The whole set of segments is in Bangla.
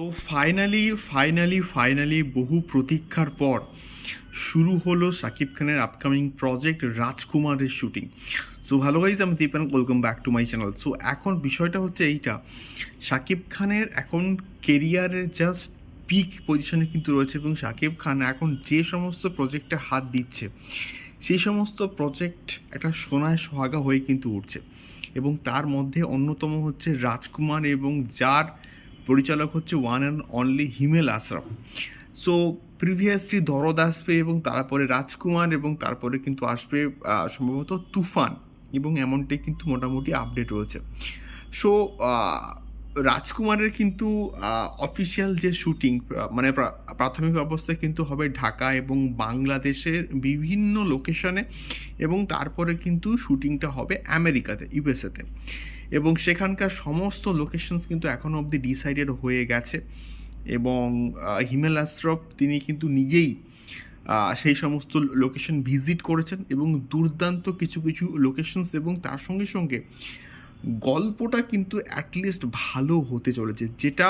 তো ফাইনালি ফাইনালি ফাইনালি বহু প্রতীক্ষার পর শুরু হলো শাকিব খানের আপকামিং প্রজেক্ট রাজকুমারের শুটিং সো ভালো গাইজ আমি Dipan welcome back to my channel so এখন বিষয়টা হচ্ছে এইটা। শাকিব খানের এখন কেরিয়ারের জাস্ট পিক পজিশনে কিন্তু রয়েছে এবং শাকিব খান এখন যে সমস্ত প্রজেক্টে হাত দিচ্ছে, সেই সমস্ত প্রজেক্ট একটা সোনায় সোহাগা হয়ে কিন্তু উঠছে। এবং তার মধ্যে অন্যতম হচ্ছে রাজকুমার এবং যার পরিচালক হচ্ছে one and only Himel Ashraf so previously Dorod আসবে এবং তারপরে রাজকুমার এবং তারপরে কিন্তু আসবে সম্ভবত তুফান এবং এমনটাই কিন্তু মোটামুটি আপডেট রয়েছে। সো রাজকুমারের কিন্তু অফিসিয়াল যে শুটিং মানে প্রাথমিক অবস্থায় কিন্তু হবে ঢাকা এবং বাংলাদেশের বিভিন্ন লোকেশনে এবং তারপরে কিন্তু শুটিংটা হবে আমেরিকাতে ইউএসএতে এবং সেখানকার সমস্ত লোকেশনস কিন্তু এখনও অবধি ডিসাইডেড হয়ে গেছে। এবং হিমেল আশরফ তিনি কিন্তু নিজেই সেই সমস্ত লোকেশন ভিজিট করেছেন এবং দুর্দান্ত কিছু কিছু লোকেশনস এবং তার সঙ্গে সঙ্গে গল্পটা কিন্তু অ্যাটলিস্ট ভালো হতে চলেছে, যেটা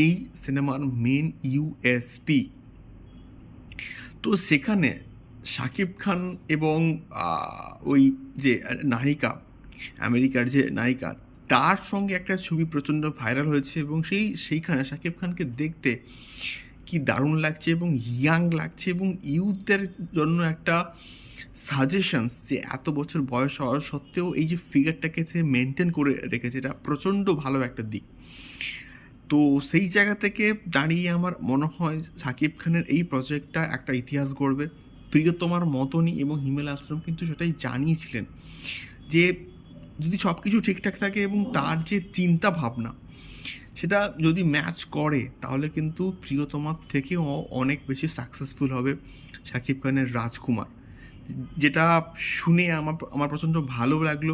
এই সিনেমার মেন ইউএসপি তো সেখানে শাকিব খান এবং ওই যে, নায়িকা আমেরিকার যে নায়িকা, তার সঙ্গে একটা ছবি প্রচণ্ড ভাইরাল হয়েছে এবং সেই, সেইখানে শাকিব খানকে দেখতে কি দারুণ লাগছে এবং ইয়াং লাগছে এবং ইউথদের জন্য একটা সাজেশনস যে এত বছর বয়স হওয়া সত্ত্বেও এই যে ফিগারটাকে সে মেনটেন করে রেখেছে, এটা প্রচণ্ড ভালো একটা দিক। তো সেই জায়গা থেকে দাঁড়িয়ে আমার মনে হয় সাকিব খানের এই প্রজেক্টটা একটা ইতিহাস গড়বে। প্রিয়তমার মতনই এবং হিমেল আশ্রম কিন্তু সেটাই জানিয়েছিলেন যে যদি সব কিছু ঠিকঠাক থাকে এবং তার যে চিন্তা ভাবনা, সেটা যদি ম্যাচ করে, তাহলে কিন্তু প্রিয়তমার থেকেও অনেক বেশি সাকসেসফুল হবে শাকিব খানের রাজকুমার। যেটা শুনে আমার আমার প্রচণ্ড ভালো লাগল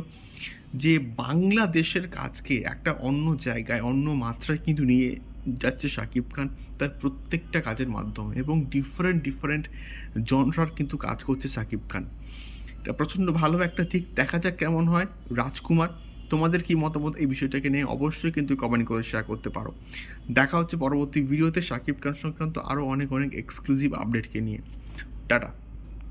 যে বাংলাদেশের কাজকে একটা অন্য জায়গায়, অন্য মাত্রায় কিন্তু নিয়ে যাচ্ছে শাকিব খান তার প্রত্যেকটা কাজের মাধ্যমে এবং ডিফারেন্ট ডিফারেন্ট জনরার কিন্তু কাজ করছে শাকিব খান। প্রচণ্ড ভালো একটা দিক। দেখা যাক কেমন হয়। রাজকুমার, তোমাদের কি মতামত এই বিষয়টাকে নিয়ে? অবশ্যই কিন্তু কমেন্ট করে শেয়ার করতে পারো। দেখা হচ্ছে পরবর্তী ভিডিওতে সাকিব খান সংক্রান্ত আরও অনেক অনেক এক্সক্লুসিভ আপডেটকে নিয়ে। টাটা।